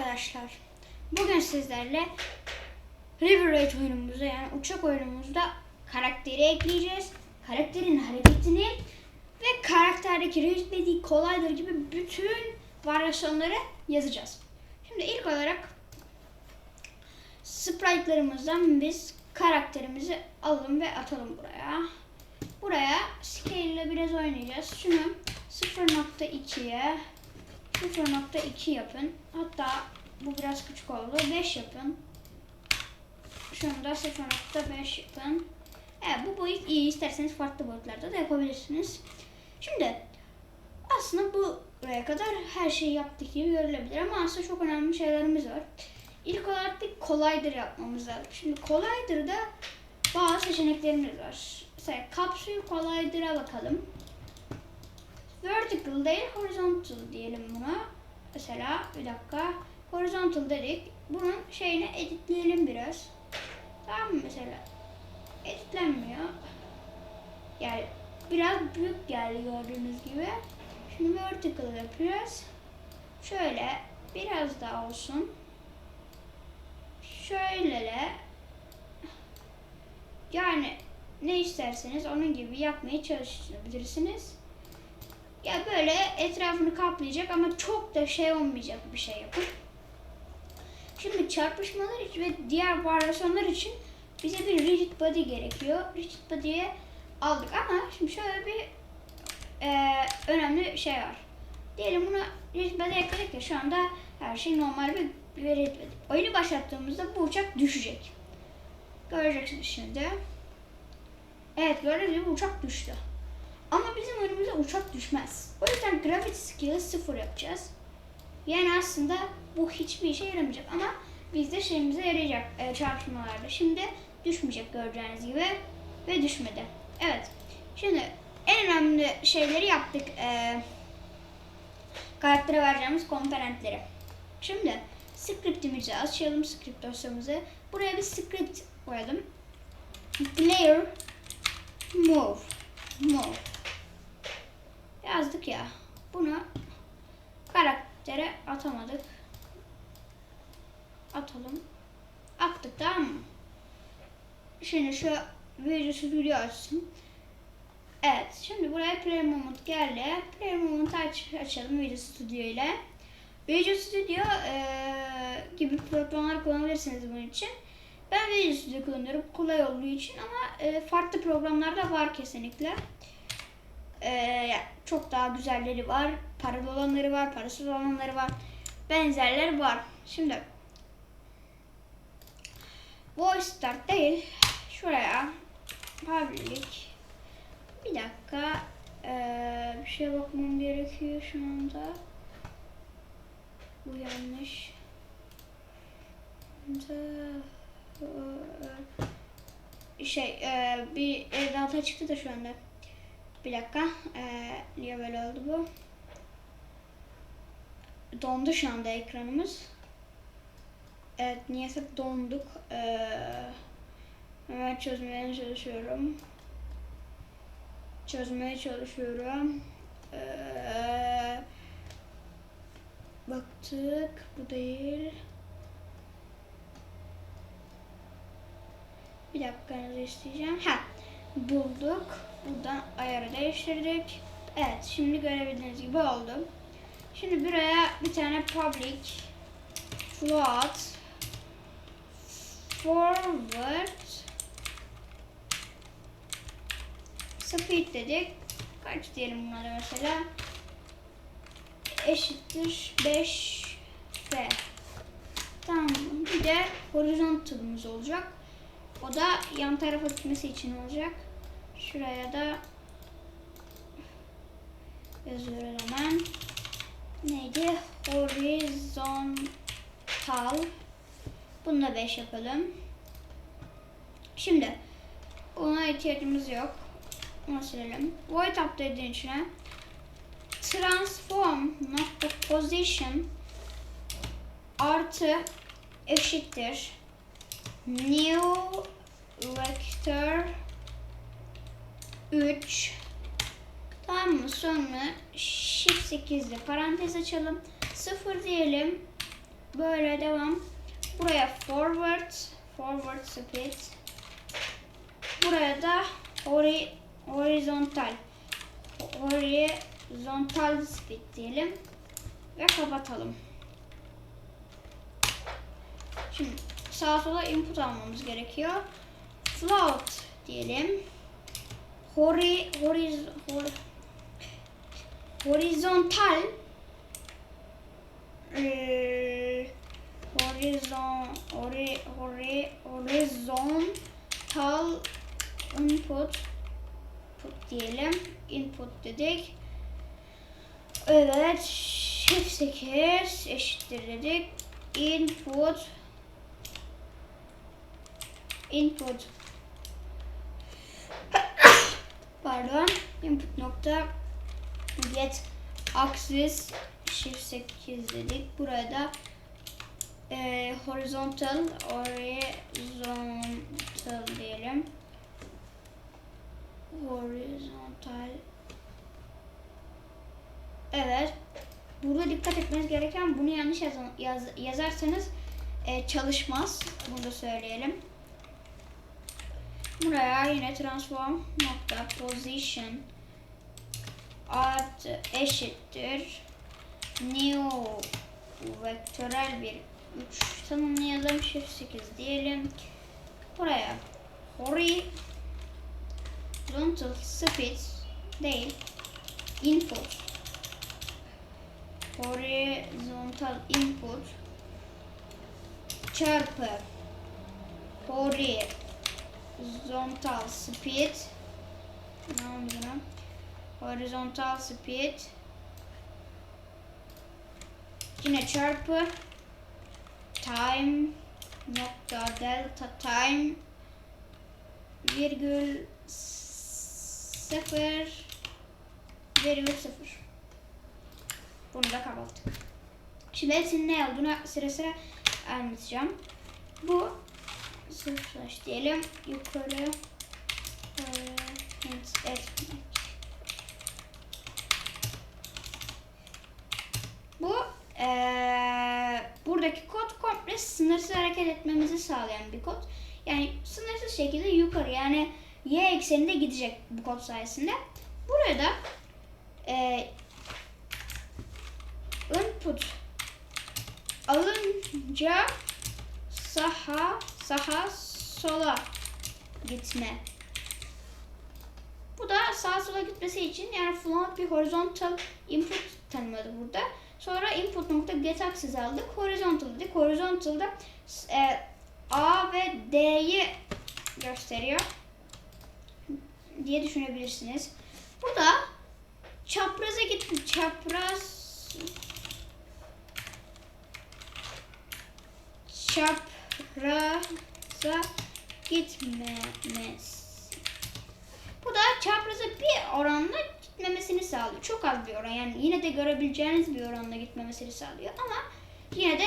arkadaşlar. Bugün sizlerle River Raid oyunumuzda yani uçak oyunumuzda karakteri ekleyeceğiz. Karakterin hareketini ve karakterdeki rütbedi kolaydır gibi bütün varyasyonları yazacağız. Şimdi ilk olarak sprite'larımızdan biz karakterimizi alalım ve atalım buraya. Buraya scale ile biraz oynayacağız. Şunu 0.2'ye 0.2 yapın. Hatta bu biraz küçük oldu. 5 yapın. Şunu da 0.5 yapın. Evet bu boyut iyi. İsterseniz farklı boyutlarda da yapabilirsiniz. Şimdi aslında buraya kadar her şeyi yaptık gibi görülebilir ama aslında çok önemli şeylerimiz var. İlk olarak bir kolaydır yapmamız lazım. Şimdi kolaydır da bazı seçeneklerimiz var. Mesela kapsül kolaydıra bakalım. Vertical değil horizontal diyelim buna. Mesela bir dakika. Horizontal dedik. Bunun şeyini editleyelim biraz. Tamam mı mesela? Editlenmiyor. Yani biraz büyük geldi gördüğünüz gibi. Şimdi vertical yapıyoruz. Şöyle biraz daha olsun. Şöyle yani ne isterseniz onun gibi yapmaya çalışabilirsiniz. Ya böyle etrafını kaplayacak ama çok da şey olmayacak bir şey yapın. Şimdi çarpışmalar için ve diğer varyasyonlar için bize bir rigid body gerekiyor. Rigid body'ye aldık ama şimdi şöyle bir e, önemli şey var. Diyelim buna rigid body ekledik ya şu anda her şey normal bir bir rigid body. Oyunu başlattığımızda bu uçak düşecek. Göreceksiniz şimdi. Evet gördüğünüz gibi uçak düştü. Ama bizim önümüze uçak düşmez. O yüzden gravity skill'ı sıfır yapacağız. Yani aslında bu hiçbir işe yaramayacak ama bizde şeyimize yarayacak e, çarpışmalarda. Şimdi düşmeyecek göreceğiniz gibi ve düşmedi. Evet. Şimdi en önemli şeyleri yaptık. E, karaktere vereceğimiz komponentleri. Şimdi scriptimizi açalım script dosyamızı. Buraya bir script koyalım. Player move move yazdık ya. Bunu karaktere atamadık. Atalım. Attık tamam mı? Şimdi şu Visual Studio açsın. Evet. Şimdi buraya Player Moment geldi. Player Moment aç, açalım Visual Studio ile. Visual Studio eee, gibi programlar kullanabilirsiniz bunun için. Ben Visual Studio kullanıyorum kolay olduğu için ama e, farklı programlar da var kesinlikle. Ee, çok daha güzelleri var. Paralı olanları var, parasız olanları var. Benzerleri var. Şimdi Voice Start değil. Şuraya public bir dakika ee, bir şeye bakmam gerekiyor şu anda. Bu yanlış. Şey ee, bir data çıktı da şu anda. Bir dakika. Ee, niye böyle oldu bu? Dondu şu anda ekranımız. Evet niyeyse donduk. Ee, hemen çözmeye çalışıyorum. Çözmeye çalışıyorum. Ee, baktık. Bu değil. Bir dakikanızı isteyeceğim. Ha bulduk. Buradan ayarı değiştirdik. Evet şimdi görebildiğiniz gibi oldu. Şimdi buraya bir tane public float forward speed dedik. Kaç diyelim buna da mesela eşittir 5 v. Tamam bir de horizontalımız olacak. O da yan tarafa gitmesi için olacak. Şuraya da yazıyoruz hemen. Neydi? Horizontal. Bunu da 5 yapalım. Şimdi buna ihtiyacımız yok. Bunu silelim. Void update'in içine transform nokta position artı eşittir new vector 3 Tamam mı? Sonra shift 8 ile parantez açalım. 0 diyelim. Böyle devam. Buraya forward, forward speed. Buraya da hori, horizontal, horizontal speed diyelim ve kapatalım. Şimdi sağa sola input almamız gerekiyor. Float diyelim. Hori, horiz, hor, horizontal eee, horizon, hori, hori, horizontal input input diyelim. Input dedik. Evet. Shift 8 eşittir dedik. Input input pardon input nokta get axis shift 8 dedik. Burada e, horizontal horizontal diyelim. Horizontal Evet. Burada dikkat etmeniz gereken bunu yanlış yazan, yaz, yazarsanız e, çalışmaz. Bunu da söyleyelim. Buraya yine transform nokta position artı eşittir new vektörel bir 3 tanımlayalım. Shift 8 diyelim. Buraya horizontal speed değil input horizontal input çarpı horizontal speed. Ne oldu lan? horizontal speed. Yine çarpı. Time. Nokta delta time. Virgül sıfır. Virgül sıfır. Bunu da kapattık. Şimdi hepsinin ne olduğunu sıra sıra anlatacağım. Bu sıfır slash diyelim yukarı hint etmek. Bu e, buradaki kod komple sınırsız hareket etmemizi sağlayan bir kod. Yani sınırsız şekilde yukarı yani y ekseninde gidecek bu kod sayesinde. Burada e, input alınca sağa sağa sola gitme. Bu da sağa sola gitmesi için yani float bir horizontal input tanımladı burada. Sonra input nokta get axis aldık. Horizontal dedik. Horizontal'da e, A ve D'yi gösteriyor diye düşünebilirsiniz. Bu da çapraza gitti. Çapraz çapraza gitmemesi. Bu da çapraza bir oranla gitmemesini sağlıyor. Çok az bir oran yani yine de görebileceğiniz bir oranla gitmemesini sağlıyor ama yine de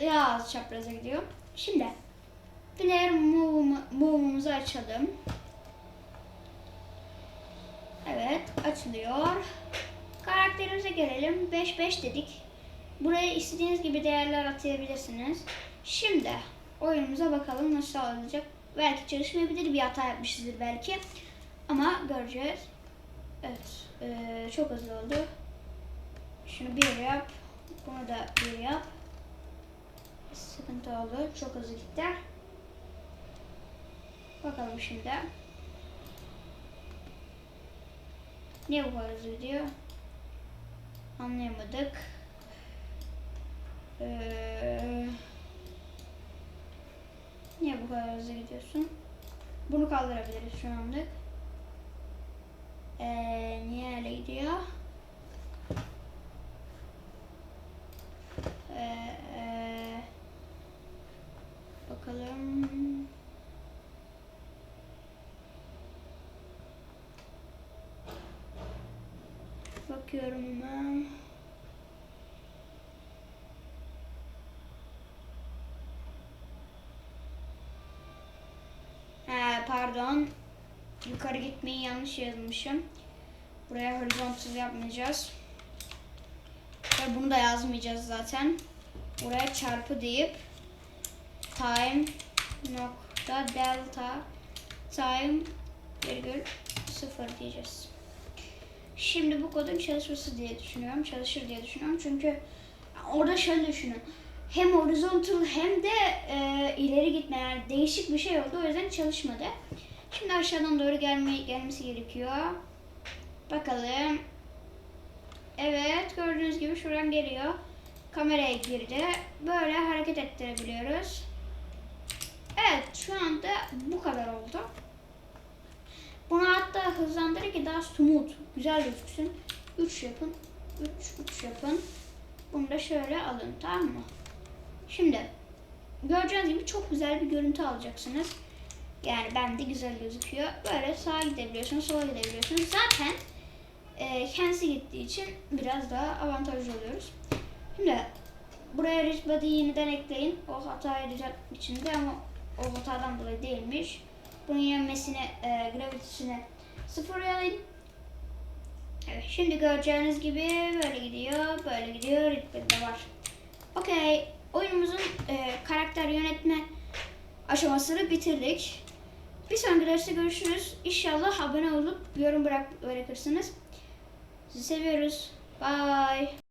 daha az çapraza gidiyor. Şimdi player move, move'umuzu açalım. Evet açılıyor. Karakterimize gelelim. 5-5 dedik. Buraya istediğiniz gibi değerler atayabilirsiniz. Şimdi oyunumuza bakalım nasıl olacak. Belki çalışmayabilir. Bir hata yapmışızdır belki. Ama göreceğiz. Evet. eee, çok hızlı oldu. Şunu bir yap. Bunu da bir yap. Sıkıntı oldu. Çok hızlı gitti. Bakalım şimdi. Niye bu kadar hızlı gidiyor? Anlayamadık. Ee, niye bu kadar hızlı gidiyorsun? Bunu kaldırabiliriz şu anlık. Ee, niye öyle gidiyor? Ee, ee, bakalım. Bakıyorum hemen. Pardon. Yukarı gitmeyi yanlış yazmışım. Buraya horizontal yapmayacağız. Ve bunu da yazmayacağız zaten. buraya çarpı deyip time nokta delta time virgül sıfır diyeceğiz. Şimdi bu kodun çalışması diye düşünüyorum. Çalışır diye düşünüyorum. Çünkü orada şöyle düşünün. Hem horizontal hem de e, ileri gitme yani değişik bir şey oldu. O yüzden çalışmadı. Şimdi aşağıdan doğru gelme, gelmesi gerekiyor. Bakalım. Evet gördüğünüz gibi şuradan geliyor. Kameraya girdi. Böyle hareket ettirebiliyoruz. Evet şu anda bu kadar oldu. Bunu hatta hızlandırın ki daha smooth, güzel gözüksün. 3 yapın. 3 3 yapın. Bunu da şöyle alın tamam mı? Şimdi göreceğiniz gibi çok güzel bir görüntü alacaksınız. Yani bende güzel gözüküyor. Böyle sağa gidebiliyorsunuz, sola gidebiliyorsunuz. Zaten e, kendisi gittiği için biraz daha avantajlı oluyoruz. Şimdi buraya Rich Body'yi yeniden ekleyin. O hatayı düzeltmek için de ama o hatadan dolayı değilmiş. Bunun yenmesini, e, gravity'sini sıfırlayın. Evet, şimdi göreceğiniz gibi böyle gidiyor, böyle gidiyor, ritmi de var. Okey, oyunumuzun e, karakter yönetme aşamasını bitirdik. Bir sonraki derste görüşürüz. İnşallah abone olup yorum bırak bırakırsınız. Sizi seviyoruz. Bye.